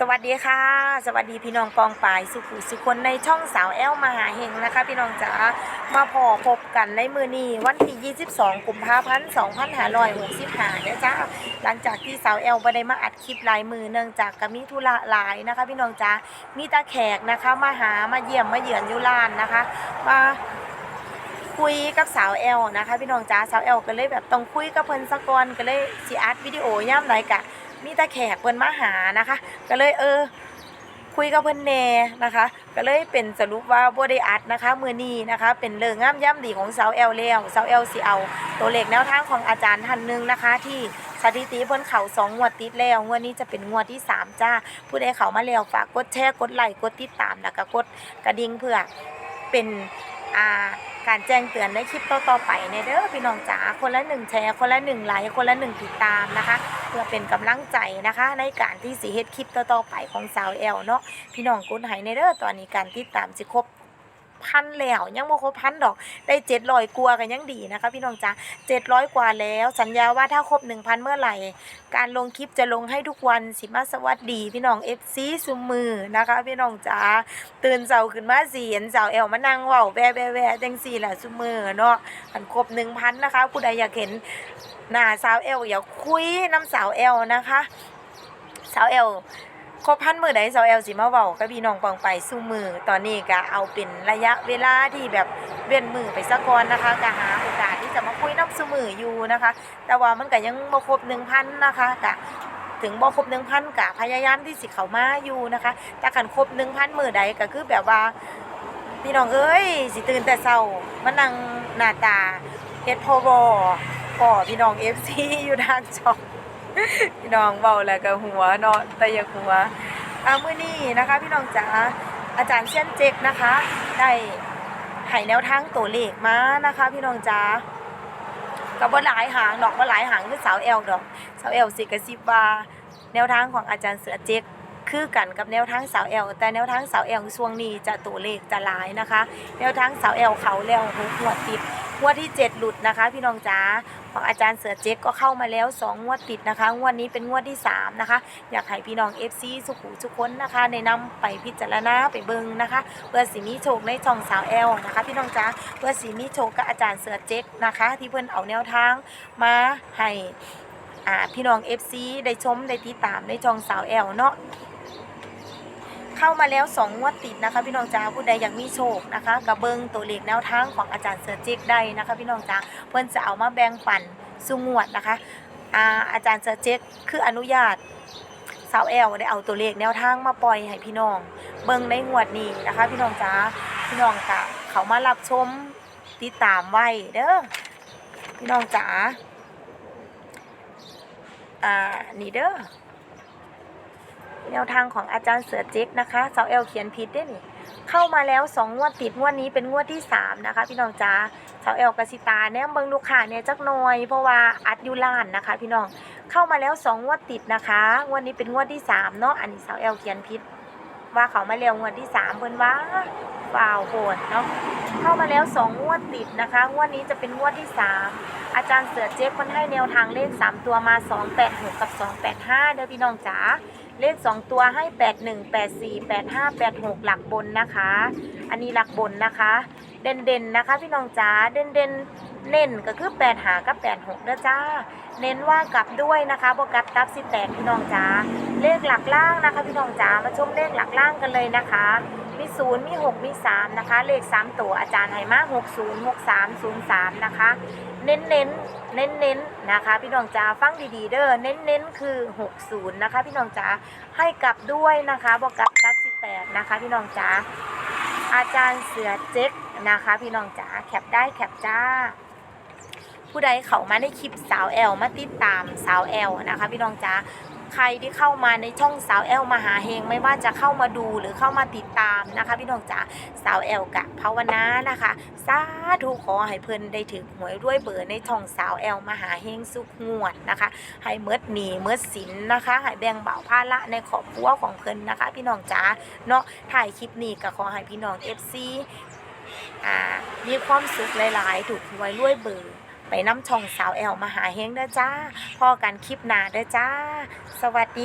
สวัสดีค่ะ สวัสดีพี่น้องปองปายสุขุสุคนในช่องสาวแอลมหาเฮงนะคะ พี่น้องจ๋ามาพอพบกันในมือนี้วันที่22กุมภาพันธ์2565เด้อจ้าหลังจากที่สาวแอลบ่ได้มาอัดคลิปลายมือเนื่องจากกมีธุระหลายนะคะ พี่น้องจ๋ามีตาแขกนะคะมาหามาเยี่ยมมาเยือนยุลานนะคะมาคุยกับสาวแอลนะคะ พี่น้องจ๋าสาวแอลก็เลยแบบต้องคุยกับเพิ่นสักก่อนก็เลยสิอัดวิดีโอย่ำไหนกะ มีตาแขกเพิ่นมาหานะคะ ก็เลยเออ คุยกับเพิ่นแหน่นะคะ ก็เลยเป็นสรุปว่าบ่ได้อัดนะคะมือนี้นะคะ เป็นเรื่องงามย่ำดีของสาวแอลแล้วสาวแอลสิเอา ตัวเลขแนวทางของอาจารย์ท่านหนึ่งนะคะ ที่สถิติเพิ่นเข้าสองงวดติดแล้วงวดนี้จะเป็นงวดที่สามจ้าผู้ใดเข้ามาแล้วฝากกดแชร์กดไลค์กดติดตามแล้วก็กดกระดิ่งเพื่อเป็น อ่าการแจ้งเตือนในคลิปต่อๆไปในเด้อพี่น้องจ๋าคนละหนึ่งแชร์คนละหนึ่งไลค์คนละหนึ่งติดตามนะคะ เพื่อเป็นกำลังใจนะคะ ในการที่สีเฮ็ดคลิปต่อๆไปของสาวแอลเนาะพี่น้องกุ้นห้ในเด้อตอนนี้การติดตามสิครบ พันแล้วยังบ่ครบพันดอกได้เจ็ดร้อยกว่ากันยังดีนะคะ พี่น้องจ๋าเจ็ดร้อยกว่าแล้ว สัญญาว่าถ้าครบหนึ่งพันเมื่อไหร่ การลงคลิปจะลงให้ทุกวันสิมาสวัสดีพี่น้องเอฟซีซุมมือนะคะ พี่น้องจ๋าตื่นเช้าขึ้นมาสิเห็นสาวแอลมานั่งเว้าแวแวแวจังสี่แหละซุมมือเนาะอันครบหนึ่งพันนะคะผู้ใดอยากเห็นหน้าสาวเอลอย่าคุยน้ำสาวเอลนะคะ สาวเอล ครบพันมือใดสาวเอลสิมาเว้ากับพี่น้องปองไปสู้มือตอนนี้ก็เอาเป็นระยะเวลาที่แบบเว้นมือไปสักก่อนนะคะก็หาโอกาสที่จะมาคุยน้ำสู้มืออยู่นะคะ แต่ว่ามันก็ยังบ่ครบหนึ่งพันนะคะกะถึงบ่ครบหนึ่งพันกะพยายามที่สิเขามาอยู่นะคะแต่คันครบหนึ่งพันมือใดก็คือแบบว่าพี่น้องเอ้ยสิตื่นแต่เช้ามานั่งหน้าตาเฮ็ดพอบอก่อพี่น้อง FC อยู่ทางช่อง พี่น้องเว้าแล้วก็หัวเนาะแต่อย่าหัวอามื้อนี้นะคะ พี่น้องจ๋าอาจารย์เชียนเจ็กนะคะ ได้ให้แนวทางตัวเลขมานะคะ พี่น้องจ๋าก็บ่หลายหางดอกบ่หลายหางคือสาวแอลดอก สาวแอลสิกระซิบว่าแนวทางของอาจารย์เสือเจ็กคือกันกับแนวทางสาวแอลแต่แนวทางสาวแอลช่วงนี้จะตัวเลขจะหลายนะคะ แนวทางสาวแอลเขาแล้วหัวติดหัวที่เจ็ดหลุดนะคะ พี่น้องจ๋า ของอาจารย์เสือเจ๊กก็เข้ามาแล้วสองวดติดนะคะ งวดนี้เป็นงวดที่สามนะคะ อยากให้พี่น้อง FC สุขุทุกคนนะคะในนำไปพิจารณาไปเบิงนะคะ เพื่อสิมีโชคในช่องสาวแอลนะคะ พี่น้องจ๋าเพื่อสิมีโชคกับอาจารย์เสือเจ๊กนะคะ ที่เพิ่นเอาแนวทางมาให้พี่น้อง FC ได้ชมได้ติดตามในช่องสาวแอลเนาะ เข้ามาแล้ว2งวดติดนะคะ พี่น้องจ้าผู้ใดอยากมีโชคนะคะกับเบิงตัวเลขแนวทางของอาจารย์เสือเจ๊กได้นะคะ พี่น้องจ้าเพิ่อนจะเอามาแบ่งปันสู่งวดนะคะอาอาจารย์เสือเจ๊กคืออนุญาตสาวแอลได้เอาตัวเลขแนวทางมาปล่อยให้พี่น้อง เบิงในงวดนี้นะคะ พี่น้องจ้าพี่น้องกะเขามารับชมติดตามไว้เด้อพี่น้องจ๋าอ่านี่เด้อ แนวทางของอาจารย์เสือเจ๊กนะคะสาวเอลเขียนผิดด้นี่เข้ามาแล้วสองงวดติดงวดนี้เป็นงวดที่สามนะคะ พี่น้องจ้าสาวเอลกสิตาเนี่ยเบิงลูกค้าเนี่ยจักหน่อย เพราะว่าอัดยูลานนะคะ พี่น้องเข้ามาแล้วสองงวดติดนะคะงวดนี้เป็นงวดที่สามเนาะอันนี้สาวเอลเขียนผิดว่าเขามาแล้วงวดที่สามเพิ่นว่าฝ่าวโหดเนาะเข้ามาแล้วสองงวดติดนะคะงวดนี้จะเป็นงวดที่สามอาจารย์เสือเจ๊กคนให้แนวทางเลขสามตัวมาสองแปดหกกับสองแปดห้าเด้อพี่น้องจ๋า เลข 2 ตัวให้ 81 84 85 86 หลักบนนะคะ อันนี้หลักบนนะคะ เด่นเด่นนะคะ พี่น้องจ๋าเด่นเด่นเน้นก็คือ8หากับ86นะจ้า เน้นว่ากลับด้วยนะคะโบกัสตับสิแตกพี่น้องจ๋าเลขหลักล่างนะคะ พี่น้องจ๋ามาชมเลขหลักล่างกันเลยนะคะ มี0มี6มี3นะคะ เลข3ตัวอาจารย์ให้มา60 63 03นะคะ เน้นเน้นเน้นเน้นนะคะ พี่น้องจ๋าฟังดีๆเด้อเน้นเน้นคือ60นะคะ พี่น้องจ๋าให้กลับด้วยนะคะบอกกับตัด18นะคะ พี่น้องจ๋าอาจารย์เสือเจ๊กนะคะ พี่น้องจ๋าแคปได้แคปจ้าผู้ใดเขามาในคลิปสาวแอลมาติดตามสาวแอลนะคะ พี่น้องจ๋า ใครที่เข้ามาในช่องสาวแอลมหาเฮงไม่ว่าจะเข้ามาดูหรือเข้ามาติดตามนะคะ พี่น้องจ๋าสาวแอลกะภาวนานะคะสาธุขอให้เพิ่นได้ถึงหวยด้วยเบอร์ในช่องสาวแอลมหาเฮงสุขงวดนะคะ ให้เมิดหนีเมิดสินนะคะให้แบ่งเบาภาระในครอบครัวของเพิ่นนะคะ พี่น้องจ๋าเนาะถ่ายคลิปนี้ก็ขอให้พี่น้อง FC อ่ามีความสุขหลาย ๆ ถูกหวยรวยเบอร์ ไปน้ำช่องสาวแอลมาหาเฮงเด้อจ้าพ่อกันคลิปหน้าเด้อจ้า สวัสดี